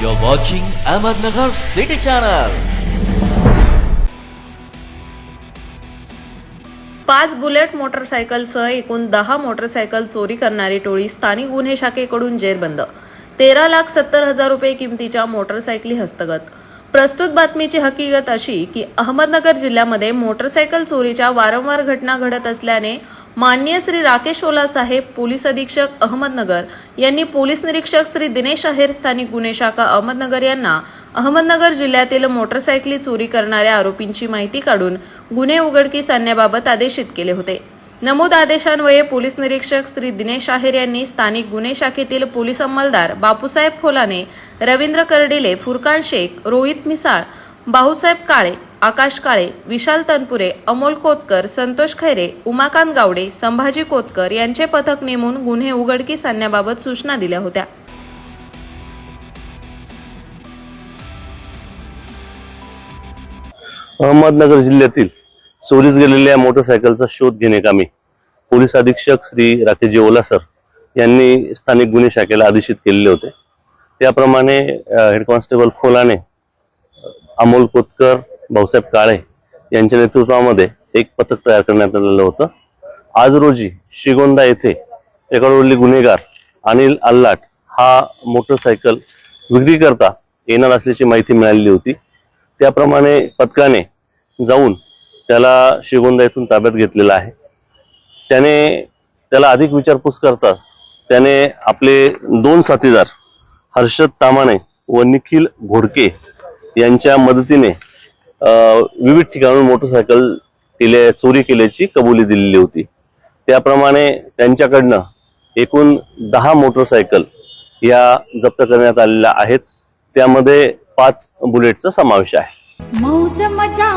You're watching Ahmednagar City Channel. पाच bullet मोटरसायकलसह एकूण दहा मोटरसायकल चोरी करणारी टोळी स्थानिक गुन्हे शाखेकडून जेरबंद तेरा लाख सत्तर हजार रुपये किमतीच्या मोटरसायकली हस्तगत प्रस्तुत बातमीची हकीकत अशी की अहमदनगर जिल्ह्यामध्ये मोटरसायकल चोरीच्या वारंवार घटना घडत असल्याने माननीय श्री राकेश ओला साहेब पोलीस अधीक्षक अहमदनगर यांनी पोलीस निरीक्षक श्री दिनेश अहेर स्थानिक गुन्हे शाखा अहमदनगर यांना अहमदनगर जिल्ह्यातील मोटरसायकली चोरी करणाऱ्या आरोपींची माहिती काढून गुन्हे उघडकीस आणण्याबाबत आदेशित केले होते. नमूद आदेशान्वये पोलीस निरीक्षक श्री दिनेश आहेर यांनी स्थानिक गुन्हे शाखेतील पोलीस अंमलदार बापूसाहेब फोलाने रवींद्र कर्डिले फुरकान शेख रोहित मिसाळ भाऊसाहेब काळे आकाश काळे विशाल तनपुरे अमोल कोतकर संतोष खैरे उमाकांत गावडे संभाजी कोतकर यांचे पथक नेमून गुन्हे उघडकीस आणण्याबाबत सूचना दिल्या होत्या. अहमदनगर जिल्ह्यातील चोरीस गेलेल्या मोटरसायकलचा शोध घेण्याकामी पोलीस अधीक्षक श्री राकेशजी ओला सर यांनी स्थानिक गुन्हे शाखेला आदेशित केलेले होते. त्याप्रमाणे हेड कॉन्स्टेबल फोलाने अमोल कोतकर भाऊसाहेब काळे यांच्या नेतृत्वामध्ये एक पथक तयार करण्यात आलेलं होतं. आज रोजी श्रीगोंदा येथे एकाडवडली गुन्हेगार अनिल अल्लाट हा मोटरसायकल विक्री करता येणार असल्याची माहिती मिळालेली होती. त्याप्रमाणे पथकाने जाऊन त्याला श्रीगोंदा येथून ताब्यात घेतलेला आहे. त्याने त्याला अधिक विचारपूस करता त्याने आपले दोन साथीदार हर्षद तामाणे व निखिल घोडके यांच्या मदतीने विविध ठिकाणून मोटरसायकल केल्या चोरी केल्याची कबुली दिलेली होती. त्याप्रमाणे त्यांच्याकडनं एकूण दहा मोटरसायकल या जप्त करण्यात आलेल्या आहेत. त्यामध्ये पाच बुलेटचा समावेश आहे. मौज मजा